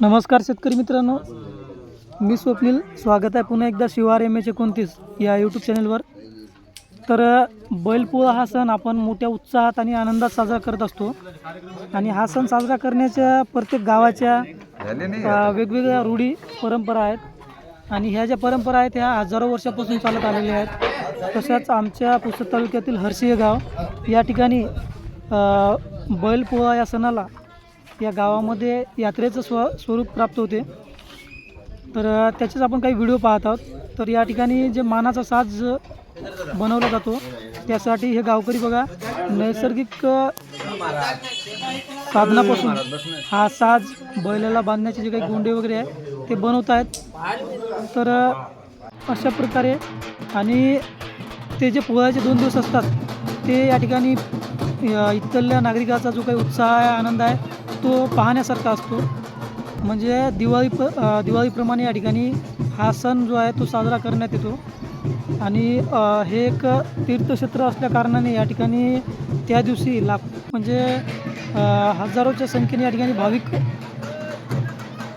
नमस्कार शेतकरी मित्रांनो. मी स्वप्नील. स्वागत आहे पुन्हा एकदा शिवार एम एच एकोणतीस या यूट्यूब चॅनलवर तर बैलपोळा हा सण आपण मोठ्या उत्साहात आणि आनंदात साजरा करत असतो. आणि हा सण साजरा करण्याच्या प्रत्येक गावाच्या वेगवेगळ्या रूढी परंपरा आहेत. आणि ह्या ज्या परंपरा आहेत ह्या हजारो वर्षापासून चालत आलेल्या आहेत. तशाच आमच्या पुसद तालुक्यातील हर्षीय गाव या ठिकाणी बैलपोळा या सणाला या गावामध्ये यात्रेचं स्व स्वरूप प्राप्त होते. तर त्याचेच आपण काही व्हिडिओ पाहत आहोत. तर या ठिकाणी जे मानाचा साज बनवला जातो त्यासाठी हे गावकरी बघा नैसर्गिक साधनापासून हा साज बैलाला बांधण्याचे जे काही गोंडे वगैरे आहे ते बनवत आहेत. तर अशा प्रकारे आणि ते जे पोळ्याचे दोन दिवस असतात ते या ठिकाणी इथल्या नागरिकाचा जो काही उत्साह आहे आनंद आहे तो पाहण्यासारखा असतो. म्हणजे दिवाळी प दिवाळीप्रमाणे या ठिकाणी हा सण जो आहे तो साजरा करण्यात येतो. आणि हे एक तीर्थक्षेत्र असल्या कारणाने या ठिकाणी त्या दिवशी लाख म्हणजे हजारोच्या संख्येने या ठिकाणी भाविक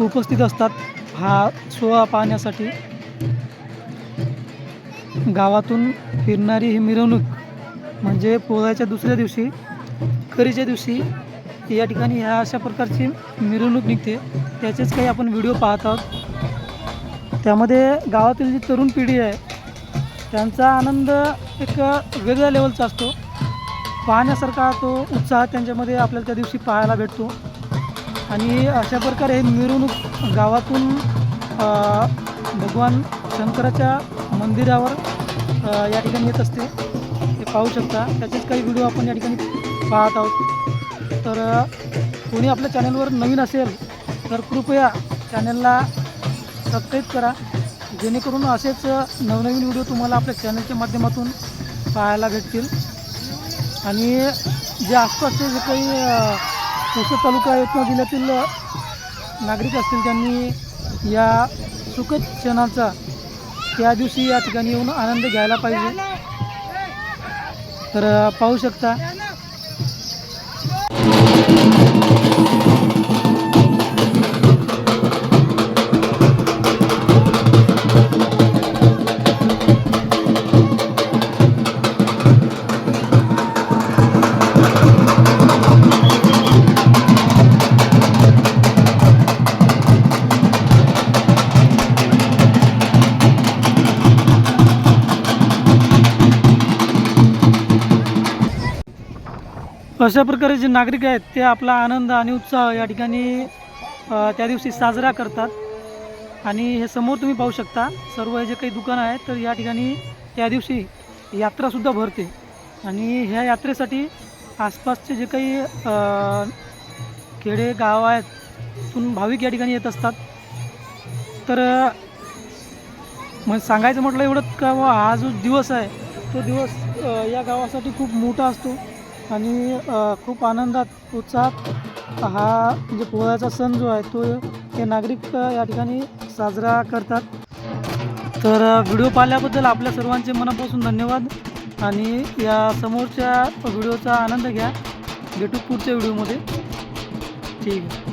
उपस्थित असतात हा सोहळा पाहण्यासाठी. गावातून फिरणारी ही मिरवणूक म्हणजे पोळ्याच्या दुसऱ्या दिवशी करीच्या दिवशी या ठिकाणी ह्या अशा प्रकारची मिरवणूक निघते. त्याचेच काही आपण व्हिडिओ पाहत आहोत. त्यामध्ये गावातील जी तरुण पिढी आहे त्यांचा आनंद एक वेगळ्या लेवलचा असतो. पाहण्यासारखा तो उत्साह त्यांच्यामध्ये आपल्याला त्या दिवशी पाहायला भेटतो. आणि अशा प्रकारे हे मिरवणूक गावातून भगवान शंकराच्या मंदिरावर या ठिकाणी येत असते. हे पाहू शकता. त्याचेच काही व्हिडिओ आपण या ठिकाणी पाहत आहोत. तर कोणी आपल्या चॅनलवर नवीन असेल तर कृपया चॅनलला सबस्क्राईब करा. जेणेकरून असेच नवनवीन व्हिडिओ तुम्हाला आपल्या चॅनलच्या माध्यमातून पाहायला भेटतील. आणि जे आसपासचे जे काही अ, पुसद तालुका यवतमाळ जिल्ह्यातील नागरिक असतील त्यांनी या सुखद क्षणाचा त्या दिवशी या ठिकाणी येऊन आनंद घ्यायला पाहिजे. तर पाहू शकता. अशा प्रकारे जे नागरिक आहेत ते आपला आनंद आणि उत्साह या ठिकाणी त्या दिवशी साजरा करतात. आणि हे समोर तुम्ही पाहू शकता सर्व हे जे काही दुकानं आहेत तर या ठिकाणी त्या दिवशी यात्रासुद्धा भरते. आणि ह्या यात्रेसाठी आसपासचे जे काही खेडे गाव आहेत तिथून भाविक या ठिकाणी येत असतात. तर मग सांगायचं म्हटलं एवढं का बुवा हा जो दिवस आहे तो दिवस या गावासाठी खूप मोठा असतो. आणि खूप आनंदात उत्साहात हा म्हणजे पोळ्याचा सण जो आहे तो हे नागरिक या ठिकाणी साजरा करतात. तर व्हिडिओ पाहिल्याबद्दल आपल्या सर्वांचे मनापासून धन्यवाद आणि या समोरच्या व्हिडिओचा आनंद घ्या. भेटू पुढच्या व्हिडिओमध्ये. ठीक आहे.